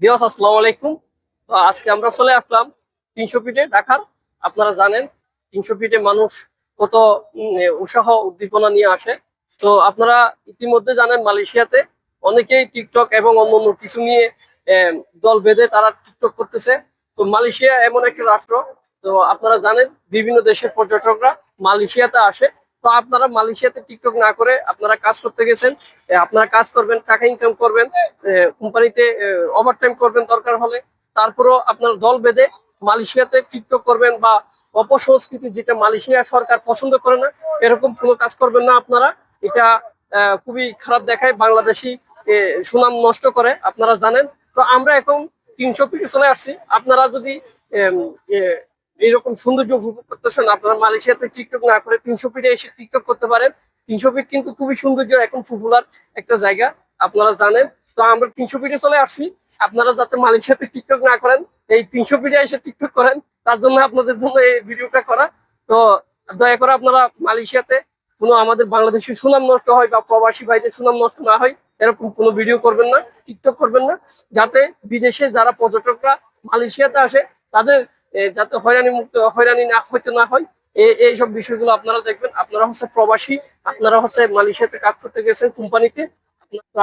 বিয়স আসসালামু আলাইকুম। তো আজকে আমরা চলে আসলাম তিনশো ফিটে ঢাকার। আপনারা জানেন, তিনশো ফিটে মানুষ কত উৎসাহ, উদ্দীপনা নিয়ে আসে। তো আপনারা ইতিমধ্যে জানেন, মালয়েশিয়াতে অনেকেই টিকটক এবং অন্যান্য কিছু নিয়ে দল বেঁধে তারা টিকটক করতেছে। তো মালয়েশিয়া এমন একটা রাষ্ট্র। তো আপনারা জানেন, বিভিন্ন দেশের পর্যটকরা মালয়েশিয়াতে আসে। তো আপনারা মালয়েশিয়াতে টিকটক না করে আপনারা কাজ করতে গেছেন আপনারা কাজ করবেন, টাকা ইনকাম করবেন কোম্পানিতে ওভার টাইম করবেন দরকার হলে। তারপরেও আপনার দল বেঁধে মালয়েশিয়াতে টিকটক করবেন বা অপসংস্কৃতি যেটা মালয়েশিয়া সরকার পছন্দ করে না, এরকম কোনো কাজ করবেন না আপনারা। এটা খুবই খারাপ দেখায়, বাংলাদেশি সুনাম নষ্ট করে, আপনারা জানেন। তো আমরা এখন তিনশো ফিটে চলে আসছি আপনারা যদি এইরকম সৌন্দর্য উপভোগ করতেছেন আপনারা মালয়েশিয়াতে টিকটক না করে তিনশো ফিটে এসে টিকটক করতে পারেন। তিনশো ফিট কিন্তু খুবই সৌন্দর্য, এখন পপুলার একটা জায়গা, আপনারা জানেন। তো আমরা তিনশো ফিটে চলে আসছি। আপনারা যাতে মালয়েশিয়াতে টিকটক না করেন, এই তিনশো ফিটে এসে টিকটক করেন, তার জন্য আপনাদের জন্য এই ভিডিওটা করা। তো দয়া করে আপনারা মালয়েশিয়াতে কোনো আমাদের বাংলাদেশের সুনাম নষ্ট হয় বা প্রবাসী ভাইদের সুনাম নষ্ট না হয়, এরকম কোনো ভিডিও করবেন না টিকটক করবেন না। যাতে বিদেশে যারা পর্যটকরা মালয়েশিয়াতে আসে, তাদের যাতে হয়রানি মুক্ত হয়রানি না হইতে না হয় এই এইসব বিষয়গুলো আপনারা দেখবেন। আপনারা হচ্ছে প্রবাসী আপনারা হচ্ছে মালয়েশিয়াতে কাজ করতে গেছেন কোম্পানিতে।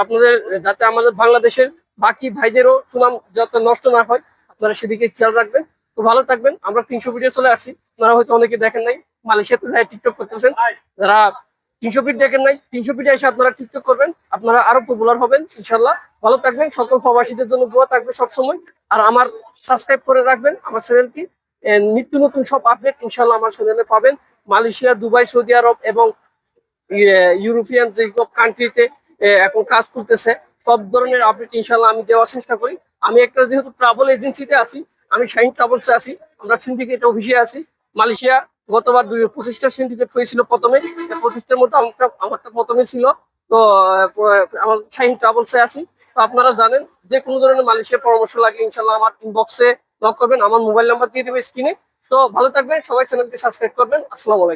আপনাদের যাতে আমাদের বাংলাদেশের বাকি ভাইদেরও সুনাম যাতে নষ্ট না হয় আপনারা সেদিকে খেয়াল রাখবেন। তো ভালো থাকবেন আমরা তিনশো ভিডিও চলে আসি আপনারা হয়তো অনেকে দেখেন নাই মালয়েশিয়াতে যাই টিকটক করতেছেন যারা তিনশো ফিট দেখেন নাই তিনশো ফিটে এসে আপনারা টিকটক করবেন আপনারা আরও পপুলার হবেন ইনশাল্লাহ ভালো থাকবেন সকল প্রবাসীদের জন্য দোয়া থাকবে সবসময়। আর আমার সাবস্ক্রাইব করে রাখবেন আমার চ্যানেলটি। নিত্য নতুন সব আপডেট ইনশাল্লাহ আমার চ্যানেলে পাবেন। মালয়েশিয়া, দুবাই, সৌদি আরব এবং ইউরোপিয়ান যে কান্ট্রিতে এখন কাজ করতেছে, সব ধরনের আপডেট ইনশাল্লাহ আমি দেওয়ার চেষ্টা করি। আমি একটা যেহেতু ট্রাভেল এজেন্সিতে আছি, আমি শাহিন ট্রাভেলসে আছি, আমরা সিন্ডিকেট অফিসে আছি। মালয়েশিয়া গতবার দুই পঁচিশটা সিন্ডিকেট হয়েছিল প্রথমে পঁচিশটার মধ্যে আমারটা আমারটা প্রথমে ছিল। তো আমার শাহিন ট্রাভেলসে আছি। তো আপনারা জানেন, যে কোনো ধরনের মালিশের পরামর্শ লাগে ইনশাল্লাহ আমার ইনবক্সে নক করবেন। আমার মোবাইল নাম্বার দিয়ে দেবে স্ক্রিনে তো ভালো থাকবেন, সবাই চ্যানেলটি সাবস্ক্রাইব করবেন। আসসালামু আলাইকুম।